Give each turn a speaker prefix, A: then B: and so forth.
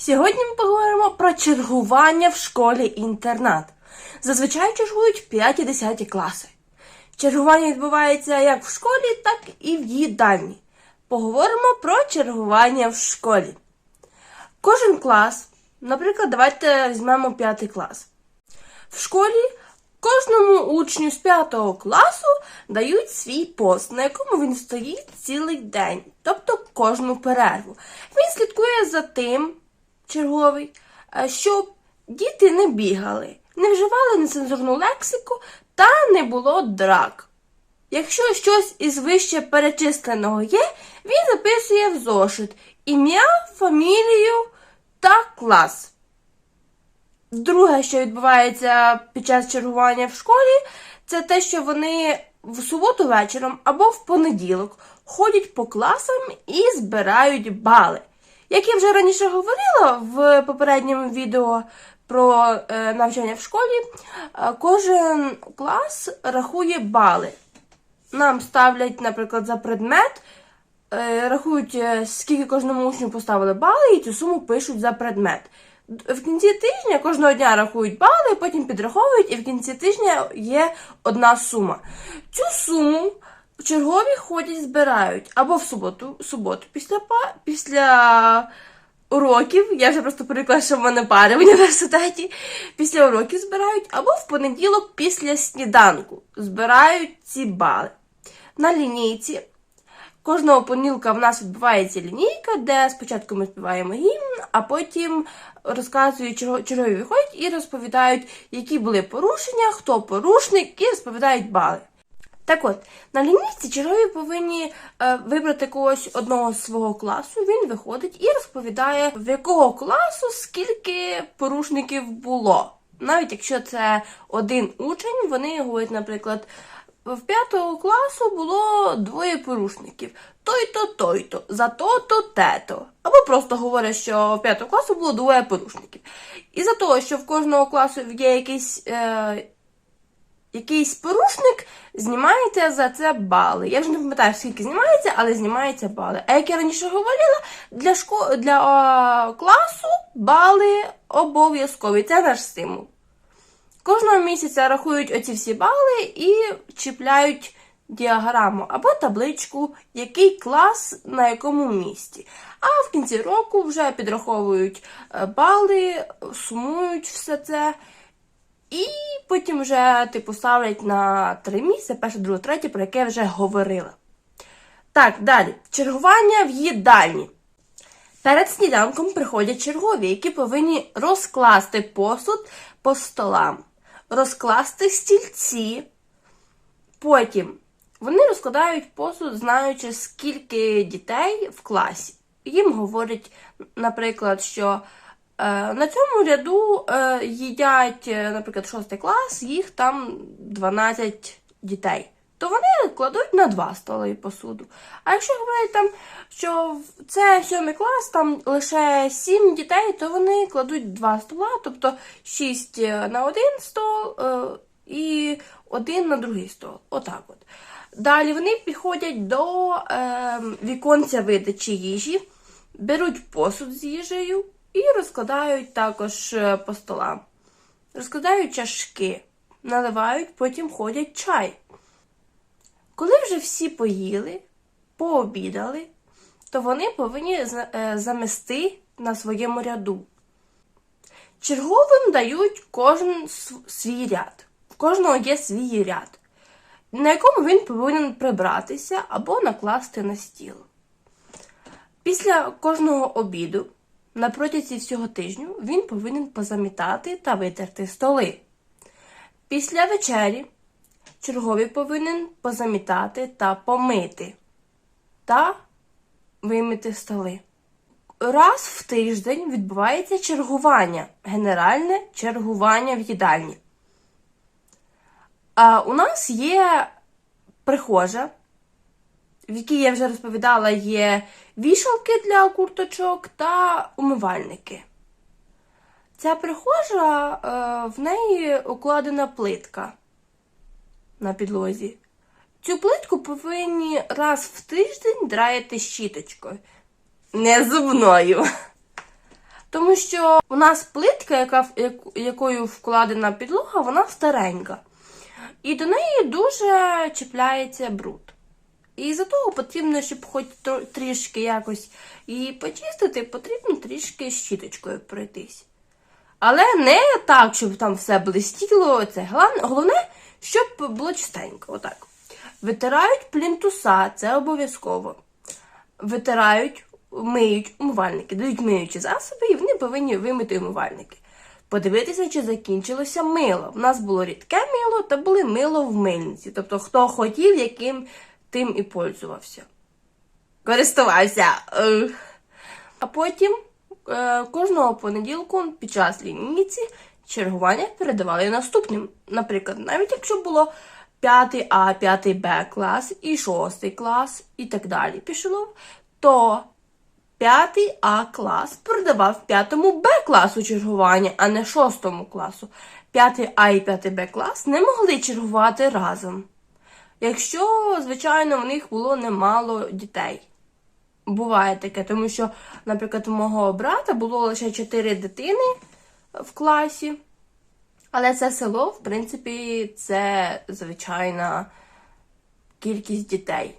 A: Сьогодні ми поговоримо про чергування в школі-інтернат. Зазвичай чергують 5 і 10 класи. Чергування відбувається як в школі, так і в їдальні. Поговоримо про чергування в школі. Кожен клас, наприклад, давайте візьмемо 5 клас. В школі кожному учню з 5 класу дають свій пост, на якому він стоїть цілий день, тобто кожну перерву. Він слідкує за тим, черговий, е, щоб діти не бігали, не вживали нецензурну лексику та не було драк. Якщо щось із вище перечисленого є, він записує в зошит ім'я, фамілію та клас. Друге, що відбувається під час чергування в школі, це те, що вони в суботу вечором або в понеділок ходять по класам і збирають бали. Як я вже раніше говорила в попередньому відео про е, навчання в школі, е, кожен клас рахує бали. Нам ставлять, наприклад, за предмет, е, рахують, скільки кожному учню поставили бали, і цю суму пишуть за предмет. В кінці тижня кожного дня рахують бали, потім підраховують, і в кінці тижня є одна сума. Цю суму чергові ходять, збирають або в суботу, суботу після, па- після уроків. Я вже просто привикла, що в мене пари в університеті. Після уроків збирають, або в понеділок після сніданку збирають ці бали. На лінійці Кожного понеділка в нас відбувається лінійка, де спочатку ми співаємо гімн, а потім розказують, чергові виходять і розповідають, які були порушення, хто порушник, і розповідають бали. Так от, на лінійці чергові повинні е, вибрати когось одного з свого класу. Він виходить і розповідає, в якого класу скільки порушників було. Навіть якщо це один учень, вони говорять, наприклад, в п'ятого класу було двоє порушників. Той-то, той-то, за то-то, те-то. Або просто говорять, що в п'ятого класу було двоє порушників. І за того, що в кожного класу є якийсь. Е, якийсь порушник, знімаєте за це бали. Я вже не пам'ятаю, скільки знімається, але знімається бали. А як я раніше говорила, для шко... для о, класу бали обов'язкові. Це наш стимул. Кожного місяця рахують оці всі бали і чіпляють діаграму або табличку, який клас на якому місці. А в кінці року вже підраховують е, бали, сумують все це. І потім вже типу ставлять на три місця, перше, друге, третє, про яке я вже говорила. Так, далі. Чергування в їдальні. Перед сніданком приходять чергові, які повинні розкласти посуд по столам, розкласти стільці. Потім вони розкладають посуд, знаючи, скільки дітей в класі. Їм говорять, наприклад, що на цьому ряду е, їдять, е, наприклад, 6 клас, їх там 12 дітей. То вони кладуть на два столи посуду. А якщо говорять там, що це 7 клас, там лише 7 дітей, то вони кладуть два стола, тобто 6 на один стол е, і один на другий стол. Отак от. Далі вони підходять до е, віконця видачі їжі, беруть посуд з їжею і розкладають також е, по столам. Розкладають чашки, наливають, потім ходять чай. Коли вже всі поїли, пообідали, то вони повинні е, замести на своєму ряду. Черговим дають кожен свій ряд. В кожного є свій ряд, на якому він повинен прибратися або накласти на стіл. Після кожного обіду на протязі всього тижню він повинен позамітати та витерти столи. Після вечері черговий повинен позамітати та помити та вимити столи. Раз в тиждень відбувається чергування, генеральне чергування в їдальні. А у нас є прихожа, в якій я вже розповідала, є вішалки для курточок та умивальники. Ця прихожа, е, в неї укладена плитка на підлозі. Цю плитку повинні раз в тиждень драяти щіточкою, не зубною. Тому що у нас плитка, яка, якою вкладена підлога, вона старенька. І до неї дуже чіпляється бруд. І за того потрібно, щоб хоч трішки якось її почистити, потрібно трішки щіточкою пройтись. Але не так, щоб там все блистіло. Це головне, щоб було чистенько. Отак. Витирають плінтуса, це обов'язково. Витирають, миють умивальники, дають миючі засоби, і вони повинні вимити умивальники. Подивитися, чи закінчилося мило. У нас було рідке мило та були мило в мильниці. Тобто, хто хотів, яким тим і пользувався. Користувався. А потім е, кожного понеділку під час лінійці чергування передавали наступним. Наприклад, навіть якщо було 5 А, 5 Б клас і 6 клас і так далі пішло, то 5 А клас передавав 5 Б класу чергування, а не 6 класу. 5 А і 5 Б клас не могли чергувати разом. Якщо, звичайно, в них було немало дітей. Буває таке, тому що, наприклад, у мого брата було лише 4 дитини в класі. Але це село, в принципі, це звичайна кількість дітей.